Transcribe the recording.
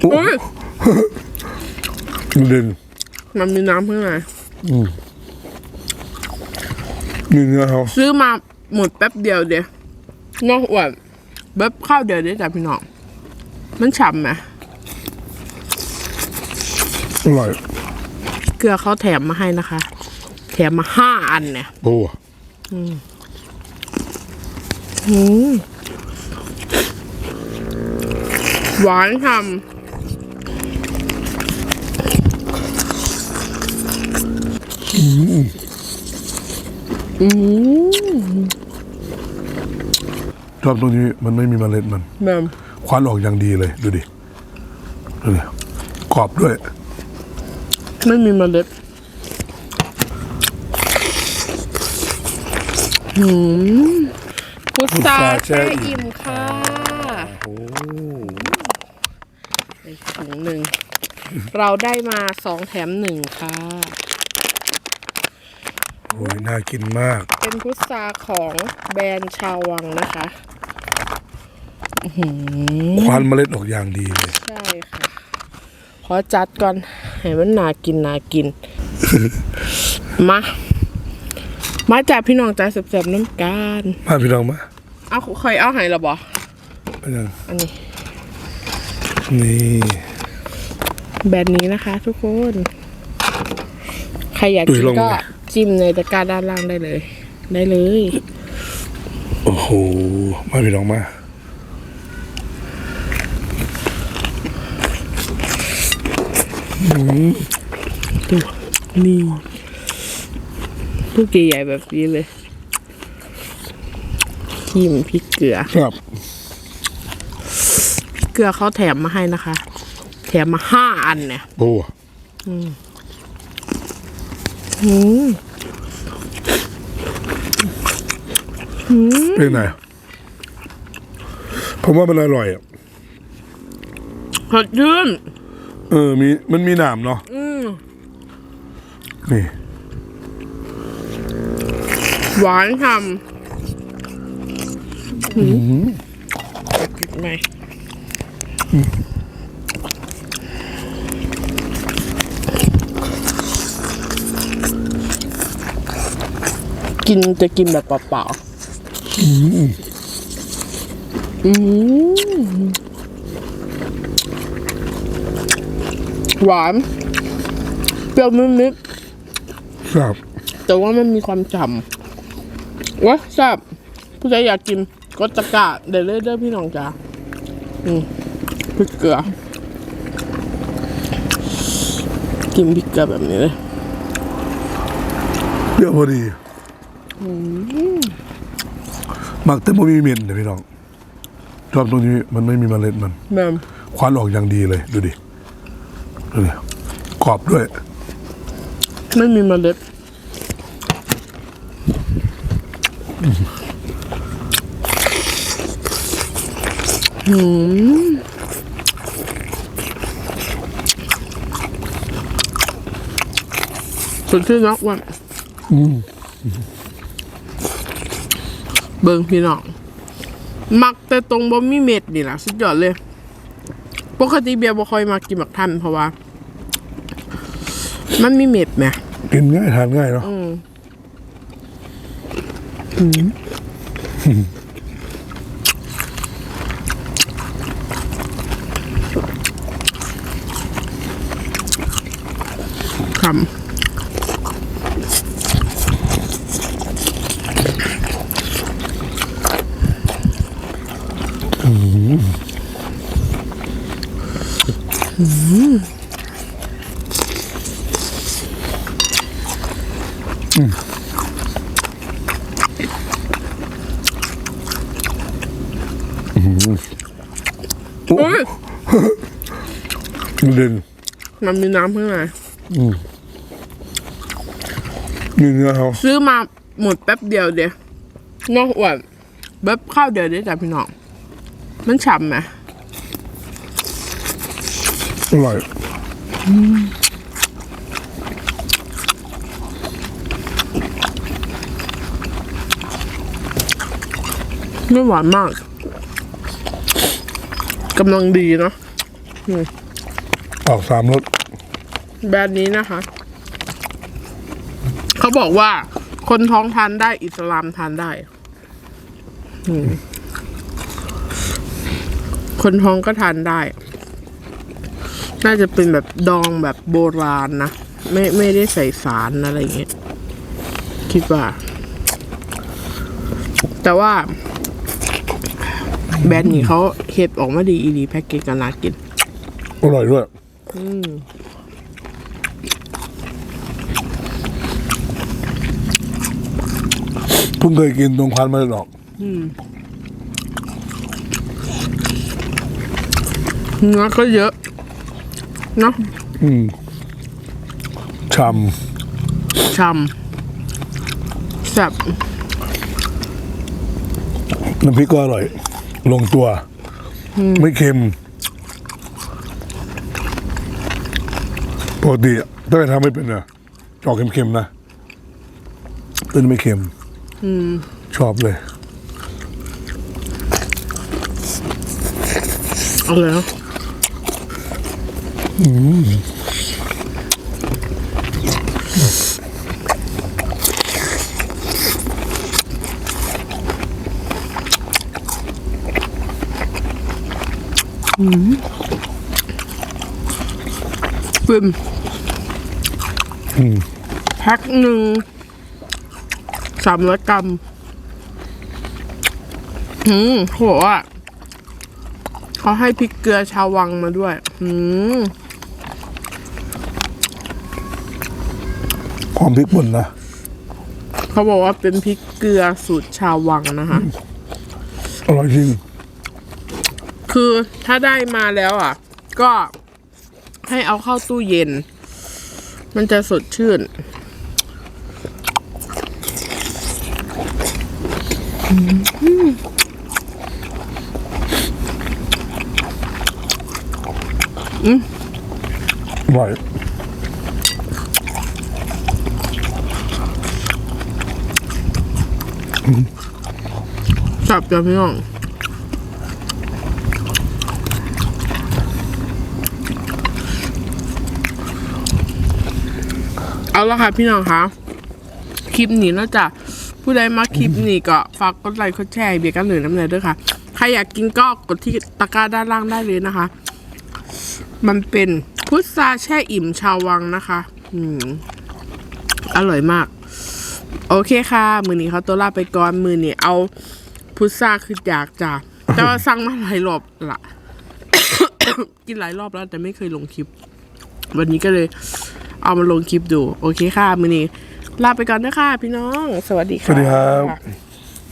โอ้ยเด่นมันมีน้ำข้างในนี่เนื้อเขาซื้อมาหมดแป๊บเดียวเดียวนอกอวดแบบข้าวเดียวเดียวจ้ะพี่น้อง มันฉ่ำไหมอร่อย เกลือเขาแถมมาให้นะคะ แถมมาห้าอันเนี่ย โอ้อืม หวานฉ่ำอืมชอบตรงนี้มันไม่มีเมล็ดมันแบบควันออกอย่างดีเลย ดูดิดูดิกรอบด้วย ไม่มีเมล็ดหืมพุทราแช่อิ่มค่ะ อีกถุงหนึ่ง เราได้มาสองแถมหนึ่งค่ะ โอ้ยน่ากินมาก เป็นพุทราของแบรนด์ชาววังนะคะควันเมล็ดออกอย่างดีเลย ใช่ค่ะ ขอจัดก่อน ให้มันน่ากินน่ากิน มา มาจากพี่น้องจ่ายเสียบๆน้ำกันมาพี่น้องมา เอาใครเอาให้เราบอเอาอ ย่างอันนี้ นี่แบรนด์นี้นะคะ ทุกคน ใครอยากตุ๋ยกินลงก็เลยจิ้มในตะกร้าด้านล่างได้เลย ได้เลย โอ้โห มาพี่น้องมาอืมดูนี่ลูกใหญ่ๆแบบนี้เลยจิ้มพริกเกลือครับ เกลือเขาแถมมาให้นะคะ แถมมาห้าอันเนี่ย โอ้อืมเป็นไงผมว่ามันอร่อยอะสดชื่นเออ มี มันมีหนามเนาะอืมนี่ หวานฉ่ำอืมกินไหม กินจะกินแบบเปล่าๆอืมหวาน เปรี้ยวนิดๆครับแต่ว่ามันมีความฉ่ำวะแซ่บผู้ใจอยากกินก็ตะกร้าเดี๋ยวเลยเด้อพี่น้องจ้าอืม พริกเกลือ กินพริกเกลือแบบนี้เลยเปรี้ยวพอดีหมักแต่ไม่มีเม็ดเลยพี่น้องชอบตรงนี้มันไม่มีเมล็ดมันแบบควันออกอย่างดีเลย ดูดิดูดิกรอบด้วย ไม่มีเมล็ดหืม สุดที่รักว่ะเบิ่งพี่น้อง มักแต่ตรงบ่มีเม็ดนี่ล่ะ สุดยอดเลย ปกติเบียร์บ่ค่อยมากินบักทันเพราะว่า มันมีเม็ดไหมกินง่ายทานง่ายเนาะคำ โอ้ยเด่นมันมีน้ำข้างในนี่เนื้อเขาซื้อมาหมดแป๊บเดียวเดียวนอกอวดแบบข้าวเดียวเดียวจ้ะพี่น้อง มันฉ่ำไหม อร่อยไม่หวานมากกำลังดีเนาะออกสามรสแบรนด์นี้นะคะ เขาบอกว่าคนท้องทานได้อิสลามทานได้อืมคนท้องก็ทานได้ น่าจะเป็นแบบดองแบบโบราณนะไม่ไม่ได้ใส่สารอะไรอย่างเงี้ยคิดว่า แต่ว่า แบรนด์นี้เขาเฮ็ดออกมาดีอีดีแพ็กเกจกันน่ากิน อร่อยด้วยเพิ่งเคยกินตรงควันมาหรอกเนื้อก็เยอะ เนาะช่ช่ำแซ่บำน้ำพริกก็อร่อย ลงตัว ไม่เค็มปกติอะถ้าไปทำไม่เป็นอะออกเค็มๆนะต้นไม่เค็มชอบเลย เอาเลยเนาะ ฟิมแพ็คหนึ่งสามร้อยกรัมอืมโหอะเขาให้พริกเกลือชาววังมาด้วย อืม ความพริกป่นนะเขาบอกว่าเป็นพริกเกลือสูตรชาววังนะคะ อร่อยจริง คือถ้าได้มาแล้วอะ ก็ให้เอาเข้าตู้เย็น มันจะสดชื่นอร่อย จับจ้ะพี่น้องเอาละค่ะพี่น้องคะคลิปนี้นอกจากผู้ใดมาคลิปนี้ก็ฝากกดไลค์กดแชร์เบียร์กันเหลือน้ำเลยด้วยค่ะ ใครอยากกินก็กดที่ตะกร้าด้านล่างได้เลยนะคะ มันเป็นพุทราแช่อิ่มชาววังนะคะ อืม อร่อยมาก โอเคค่ะ มือนี้เขาตัวลาไปก่อน มือนี้เอาพุทราคืออยากจะแต่ว่าสั่งมาหลายรอบละกินหลายรอบแล้ว แต่ไม่เคยลงคลิป วันนี้ก็เลย เอามาลงคลิปดู โอเคค่ะ มือนี้ลาไปก่อนนะคะพี่น้อง สวัสดีสค่ะวัสดีครับ